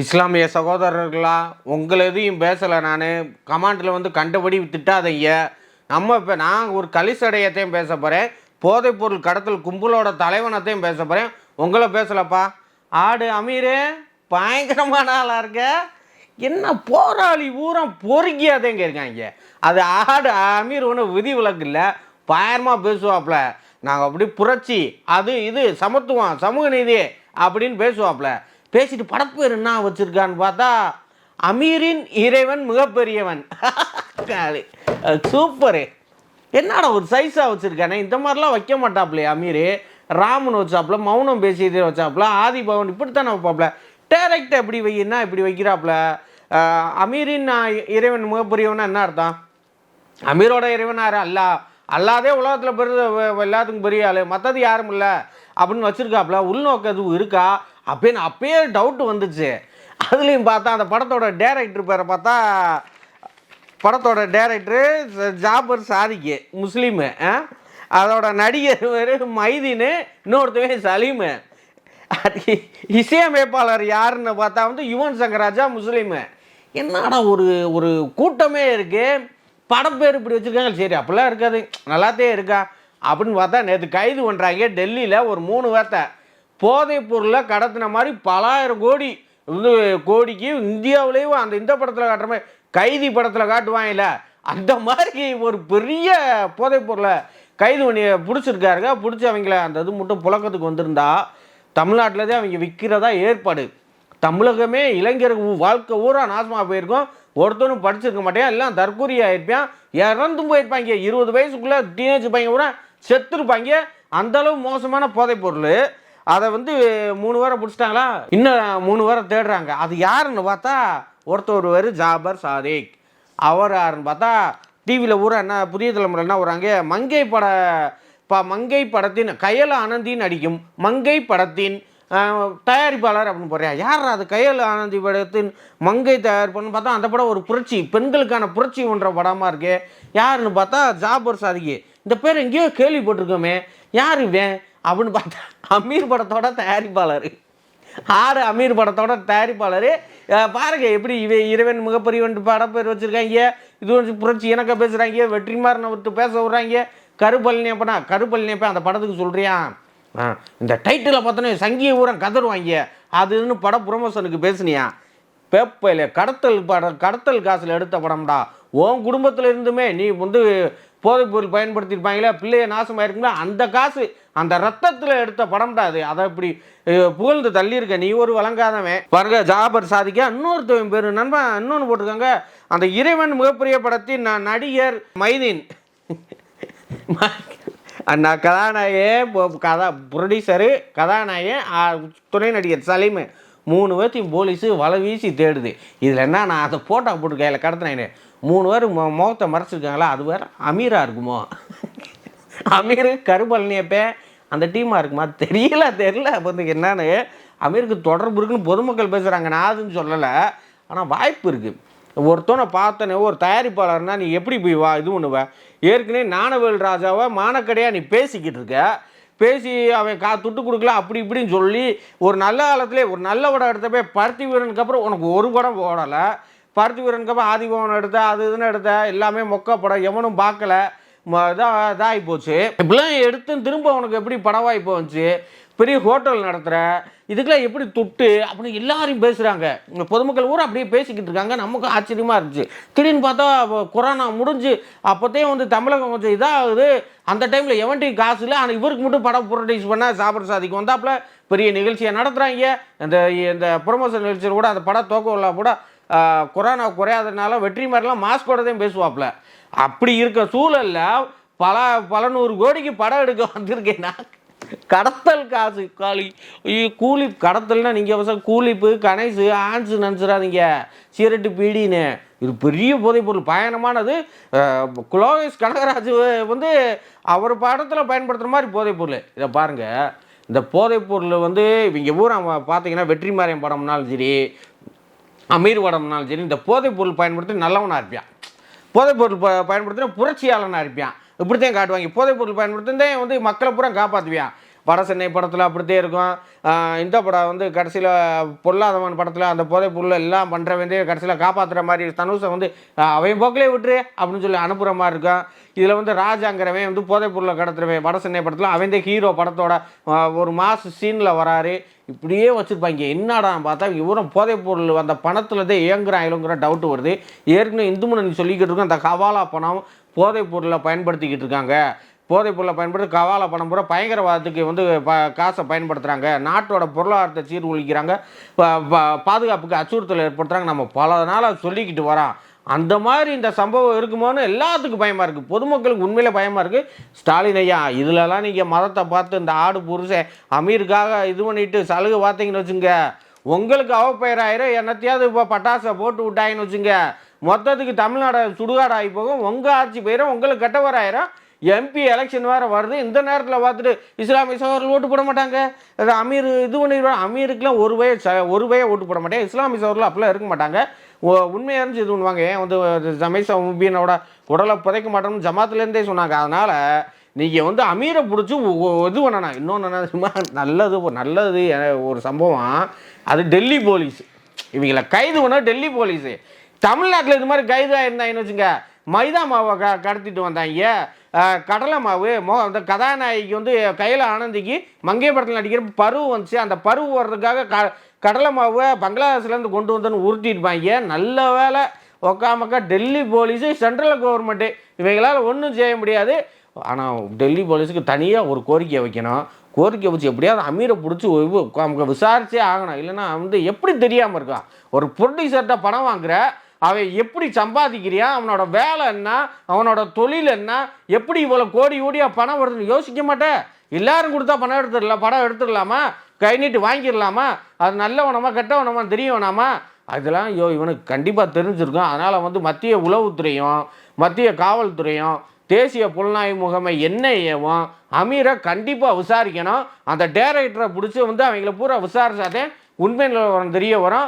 இஸ்லாமிய சகோதரர்களா உங்களை எதையும் பேசலை நான். கமாண்டில் வந்து கண்டபடி திட்டாதீங்க. நம்ம இப்போ நான் ஒரு கலிசடையத்தையும் பேச போகிறேன் போதைப்பொருள் கடத்தல் கும்பலோட தலைவனத்தையும் பேச போகிறேன் உங்களை பேசலப்பா. ஆடு அமீரு பயங்கரமான ஆளாக இருக்க. என்ன போராளி பூரம் பொறுக்கியாதேங்க இருக்காங்க. அது ஆடு அமீர் ஒன்றும் விதி விலக்கு இல்லை. பயங்கரமாக பேசுவாப்புல நாங்கள் அப்படி புரட்சி அது இது சமத்துவம் சமூக நீதி அப்படின்னு பேசுவாப்புல பேசிட்டு படப்பேர் என்ன வச்சுருக்கான்னு பார்த்தா அமீரின் இறைவன் மிகப்பெரியவன். சூப்பரு. என்னடா ஒரு சைஸாக வச்சுருக்கானே? இந்த மாதிரிலாம் வைக்க மாட்டாப்லே அமீர். ராமன் வச்சாப்புல மௌனம் பேசியதே வச்சாப்புல ஆதி பவன் இப்படித்தானே வைப்பாப்புல டேரக்ட் எப்படி வையினா இப்படி வைக்கிறாப்புல அமீரின் இறைவன் மிகப்பெரியவனா என்ன அர்த்தம்? அமீரோட இறைவன் அல்லா. அல்லாதே உலகத்தில் பெரிய எல்லாத்துக்கும் பெரிய ஆளு. மற்றது யாரும் இல்லை. அப்படின்னு வச்சுருக்காப்புல உள்நோக்கம் எதுவும் இருக்கா? அப்படின்னு அப்பயே டவுட் வந்துச்சு. அதுலேயும் பார்த்தா அந்த படத்தோட டேரக்டர் பேரை பார்த்தா படத்தோட டேரக்டரு ஜாபர் சாதிக்கு முஸ்லீமு அதோட நடிகர் பேர் மைதீனு இன்னொருத்தவே சலீமு. இசையமைப்பாளர் யாருன்னு பார்த்தா வந்து யுவன் சங்கர் ராஜா முஸ்லீமு. என்னடா ஒரு ஒரு கூட்டமே இருக்குது படம் பேர் இப்படி வச்சுருக்காங்க. சரி அப்படிலாம் இருக்காது. நல்லாத்தே இருக்கா. அப்படின்னு பார்த்தா நேற்று கைது பண்ணுறாங்க டெல்லியில் ஒரு மூணு பேர்த்த போதைப் பொருளை கடத்தின மாதிரி பலாயிரம் கோடி வந்து கோடிக்கு இந்தியாவிலேயும் அந்த இந்த படத்தில் காட்டுற மாதிரி கைதி படத்தில் காட்டுவாங்கல்ல அந்த மாதிரி ஒரு பெரிய போதைப் பொருளை கைது பண்ணி பிடிச்சிருக்காருங்க. பிடிச்சி அவங்கள அந்த இது மட்டும் புழக்கத்துக்கு வந்திருந்தா தமிழ்நாட்டில் தான் அவங்க விற்கிறதா ஏற்பாடு. தமிழகமே இளைஞர் வாழ்க்கை ஊரா நாசமாக போயிருக்கும். ஒருத்தனும் படிச்சிருக்க மாட்டேன் எல்லாம் தற்கூரி ஆயிருப்பான் இறந்தும் போயிருப்பாங்க. இருபது வயசுக்குள்ளே டீனேஜ் பையன் கூட செத்துருப்பாங்க. அந்தளவு மோசமான போதைப் பொருள் அதை வந்து மூணு பேரை பிடிச்சிட்டாங்களா இன்னும் மூணு பேரை தேடுறாங்க. அது யாருன்னு பார்த்தா ஒருத்தர் ஜாபர் சாதிக். அவர் யாருன்னு பார்த்தா டிவியில் ஊரா என்ன புதிய தலைமுறை என்ன வராங்க மங்கை பட ப மங்கை படத்தின் கையல் ஆனந்தி நடிக்கும் மங்கை படத்தின் தயாரிப்பாளர் அப்படின்னு போறியா யார் அது கையல் ஆனந்தி படத்தின் மங்கை தயார் பண்ணு பார்த்தா அந்த படம் ஒரு புரட்சி பெண்களுக்கான புரட்சி ஒன்ற படமாக இருக்கு. யாருன்னு பார்த்தா ஜாபர் சாதிக்கு. இந்த பேர் எங்கேயோ கேள்விப்பட்டிருக்கோமே. யார் இவன்? அப்படின்னு பார்த்தா அமீர் படத்தோட தயாரிப்பாளர். ஆறு அமீர் படத்தோட தயாரிப்பாளர். பாருங்க எப்படி இவ இறைவன் மிகப்பெரியவன் படம் பேர் வச்சுருக்காங்க. இது வந்து புரட்சி இணக்க பேசுகிறாங்க வெற்றிமாறனை விட்டு பேச விட்றாங்க. கருப்பழனியப்பனா கருப்பழனியப்ப அந்த படத்துக்கு சொல்கிறியா இந்த டைட்டிலை பார்த்தோன்னே சங்கிய ஊரம் கதறுவாங்க. அதுன்னு பட ப்ரொமோஷனுக்கு பேசுனியா? பேப்பையில் கடத்தல் படம் கடத்தல் காசில் எடுத்த படம்டா. உன் குடும்பத்தில் இருந்துமே நீ வந்து போதைப்பொருள் பயன்படுத்தியிருப்பாங்களே பிள்ளைய நாசமாயிருக்குங்களா அந்த காசு அந்த ரத்தத்தில் எடுத்த படம்டா அது. அதை இப்படி புகழ்ந்து தள்ளியிருக்க. நீ ஒரு வழங்காதவன். பாருங்க ஜாபர் சாதிக்க இன்னொருத்தவன் பேர் நண்பன் இன்னொன்று போட்டிருக்காங்க. அந்த இறைவன் மிகப்பெரிய படத்தின் நான் நடிகர் மைதீன். அந்த கதாநாயகே கதா ப்ரொடியூசரு கதாநாயகன் துணை நடிகர் சலீமு. மூணு பேர்த்தையும் போலீஸு வலை வீசி தேடுது. இதில் என்ன நான் அதை ஃபோட்டோ போட்டுருக்கேன் கடத்தினேன்னு மூணு பேர் மொ முகத்தை மறைச்சிருக்காங்களா? அது வேறு அமீராக இருக்குமோ? அமீர் கருபழனியப்பேன் அந்த டீமாக இருக்குமா? தெரியல தெரியல. அப்போ வந்து என்னன்னு அமீருக்கு தொடர்பு இருக்குன்னு பொதுமக்கள் பேசுகிறாங்க நான் அதுன்னு சொல்லலை. ஆனால் வாய்ப்பு இருக்குது ஒருத்தனை பார்த்தனே ஒரு தயாரிப்பாளர்னா நீ எப்படி போய் வா இது பண்ணுவ? ஏற்கனவே ஞானவேல் ராஜாவை மானக்கடையாக நீ பேசிக்கிட்டு இருக்க. பேசி அவன் கா துட்டு கொடுக்கல அப்படி இப்படின்னு சொல்லி ஒரு நல்ல காலத்திலே ஒரு நல்ல படம் எடுத்த போய் பருத்தி வீரனுக்கு அப்புறம் உனக்கு ஒரு படம் ஓடலை. பருத்தி வீரனுக்கு அப்புறம் ஆதிபவன் எடுத்த அது இதுன்னு எடுத்த எல்லாமே மொக்க படம் எவனும் பார்க்கல. இதாக இதாகி போச்சு இப்படிலாம் எடுத்து திரும்ப உனக்கு எப்படி பட வாய்ப்பு வந்துச்சு? பெரிய ஹோட்டல் நடத்துகிற இதுக்கெல்லாம் எப்படி துட்டு அப்படின்னு எல்லாரையும் பேசுகிறாங்க பொதுமக்கள் ஊர் அப்படியே பேசிக்கிட்டு இருக்காங்க. நமக்கும் ஆச்சரியமாக இருந்துச்சு. திடீர்னு பார்த்தா கொரோனா முடிஞ்சு அப்போத்தையும் வந்து தமிழகம் கொஞ்சம் இதாகுது. அந்த டைமில் எவன்ட்டி காசு இல்லை. ஆனால் இவருக்கு மட்டும் படம் ப்ரொடியூஸ் பண்ணால் சாப்பிட சாதிக்கு வந்தாப்புல பெரிய நிகழ்ச்சியை நடத்துகிறாங்க இந்த இந்த ப்ரொமோஷன் நிகழ்ச்சியில் கூட அந்த படம் இல்லை கூட கொரோனா குறையாததுனால வெற்றி மாதிரிலாம் மாஸ்கோட தான் பேசுவாப்புல. அப்படி இருக்க சூழல்ல பல பல நூறு கோடிக்கு படம் எடுக்க வந்திருக்கேன்னா கடத்தல் காசு காலி ஐயோ, கூலி கடத்தல்னா நீங்கள் வசம் கூலிப்பு கணேசு ஆன்ஸு நினச்சிடாதீங்க சிகரெட்டு பீடின்னு. இது பெரிய போதைப்பொருள் பயணமானது அஹ், குலோகேஷ் கனகராஜ் வந்து அவர் படத்தில் பயன்படுத்துகிற மாதிரி போதைப்பொருள் இதை பாருங்கள் இந்த போதைப்பொருள் வந்து இவங்க ஊரா பார்த்தீங்கன்னா வெற்றிமாரியம் படம்னாலும் சரி அமீர் படம்னாலும் சரி இந்த போதைப் பொருள் பயன்படுத்தி நல்லவனாக இருப்பான் போதைப் பொருள் ப பயன்படுத்தினா புரட்சியாளனாக இருப்பான் இப்படித்தான் காட்டுவாங்க. போதைப் பொருள் பயன்படுத்தி வந்து மக்களை பூரா காப்பாற்றுவியான் வட சென்னை படத்தில் அப்படித்தே இருக்கும். இந்த படம் வந்து கடைசியில் பொல்லாதவன் படத்தில் அந்த போதை பொருள் எல்லாம் பண்ணுற வேண்டிய கடைசியில் காப்பாற்றுற மாதிரி தனுஷை வந்து அவன் போக்கிலே விட்டுரு அப்படின்னு சொல்லி அனுப்புகிற மாதிரி இருக்கும். இதில் வந்து ராஜாங்கிறவன் வந்து போதைப் பொருளை கடத்துறவன் வட சென்னை படத்தில். அவன் தான் ஹீரோ படத்தோட ஒரு மாச சீனில் வராரு. இப்படியே வச்சுருப்பாங்க. என்னடா பார்த்தா இவரும் போதைப் பொருள் அந்த பணத்தில் தான் இயங்குறாங்களோங்கிற டவுட் வருது. ஏற்கனவே இந்து சொல்லிக்கிட்டு இருக்கோம் அந்த கவாலா பணம் போதைப் பொருளை பயன்படுத்திக்கிட்டு இருக்காங்க. போதைப்பொருளை பயன்படுத்தி கவால பணம் பூரா பயங்கரவாதத்துக்கு வந்து ப காசை பயன்படுத்துகிறாங்க நாட்டோட பொருளாதாரத்தை சீர்குலைக்கிறாங்க. ப- பாதுகாப்புக்கு அச்சுறுத்தல் ஏற்படுத்துகிறாங்க நம்ம பல நாளாக சொல்லிக்கிட்டு வரோம். அந்த மாதிரி இந்த சம்பவம் இருக்குமோன்னு எல்லாத்துக்கும் பயமாக இருக்குது பொதுமக்களுக்கு உண்மையில் பயமாக இருக்குது ஸ்டாலின் ஐயா இதுலலாம் நீங்கள் மதத்தை பார்த்து இந்த ஆடு புருஷன் அமீருக்காக இது பண்ணிட்டு சலுகை பார்த்தீங்கன்னு வச்சுங்க. உங்களுக்கு அவப்பெயராயிரம் என்னத்தையாவது இப்போ பட்டாசை போட்டு விட்டாயின்னு வச்சுங்க. மொத்தத்துக்கு தமிழ்நாடு சுடுகாடு ஆகி போகும். உங்கள் ஆட்சி போயிடும் உங்களுக்கு கெட்டவராயிரம். எம்பி எலெக்ஷன் வேறு வருது. இந்த நேரத்தில் பார்த்துட்டு இஸ்லாமிய சகோதரர்கள் ஓட்டு போட மாட்டாங்க. அமீர் இது பண்ணிடுவாங்க அமீருக்குலாம் ஒரு வய ச ஒரு வய ஓட்டு போட மாட்டேன் இஸ்லாமிய சகோதரர்கள் அப்படிலாம் இருக்க மாட்டாங்க. உண்மையாக இருந்துச்சு இது பண்ணுவாங்க. ஏன் வந்து ஜமேசா முபீனோட உடலை புதைக்க மாட்டோம்னு ஜமாத்துலேருந்தே சொன்னாங்க. அதனால் நீங்கள் வந்து அமீரை பிடிச்சி இது பண்ணணும். இன்னொன்று சும்மா நல்லது நல்லது ஒரு சம்பவம். அது டெல்லி போலீஸ். இவங்களை கைது பண்ண டெல்லி போலீஸு. தமிழ்நாட்டில் இது மாதிரி கைது ஆயிருந்தாங்கன்னு வச்சுங்க? மைதா மாவை க கடத்திட்டு வந்தாங்க. கடலை மாவு மோ அந்த கதாநாயகி வந்து கையில் ஆனந்திக்கு மங்கை படத்தில் நடிக்கிற பருவு வந்துச்சு. அந்த பருவு வர்றதுக்காக க கடலை மாவை பங்களாதேஷ்லேருந்து கொண்டு வந்தோன்னு உருட்டிருப்பாங்க நல்ல வேலை. உக்காமக்கா டெல்லி போலீஸு சென்ட்ரல் கவர்மெண்ட்டு. இவைகளால் ஒன்றும் செய்ய முடியாது. ஆனால் டெல்லி போலீஸுக்கு தனியாக ஒரு கோரிக்கை வைக்கணும். கோரிக்கை வச்சு எப்படியாவது அமீரை பிடிச்சி நமக்கு விசாரிச்சே ஆகணும். இல்லைன்னா வந்து எப்படி தெரியாமல் இருக்கான் ஒரு ப்ரொடியூசர்கிட்ட பணம் வாங்குகிற அவன் எப்படி சம்பாதிக்கிறியா? அவனோட வேலை என்ன? அவனோட தொழில் என்ன? எப்படி இவ்வளோ கோடி கோடியாக பணம் வருதுன்னு யோசிக்க மாட்டேன் எல்லாரும் கொடுத்தா பணம் எடுத்துடலாம் படம் எடுத்துடலாமா? கை நீட்டு வாங்கிடலாமா? அது நல்லவனமா கெட்டவனமா தெரியவனாமா? அதெல்லாம் யோ இவனுக்கு கண்டிப்பாக தெரிஞ்சிருக்கும். அதனால் வந்து மத்திய உளவுத்துறையும் மத்திய காவல்துறையும் தேசிய புலனாய்வு முகமை என்ன ஏவும் அமீரை கண்டிப்பாக விசாரிக்கணும். அந்த டேரக்டரை பிடிச்சி வந்து அவங்கள பூரா விசாரிச்சாதே உண்மை நிலவரம் தெரிய வரும்.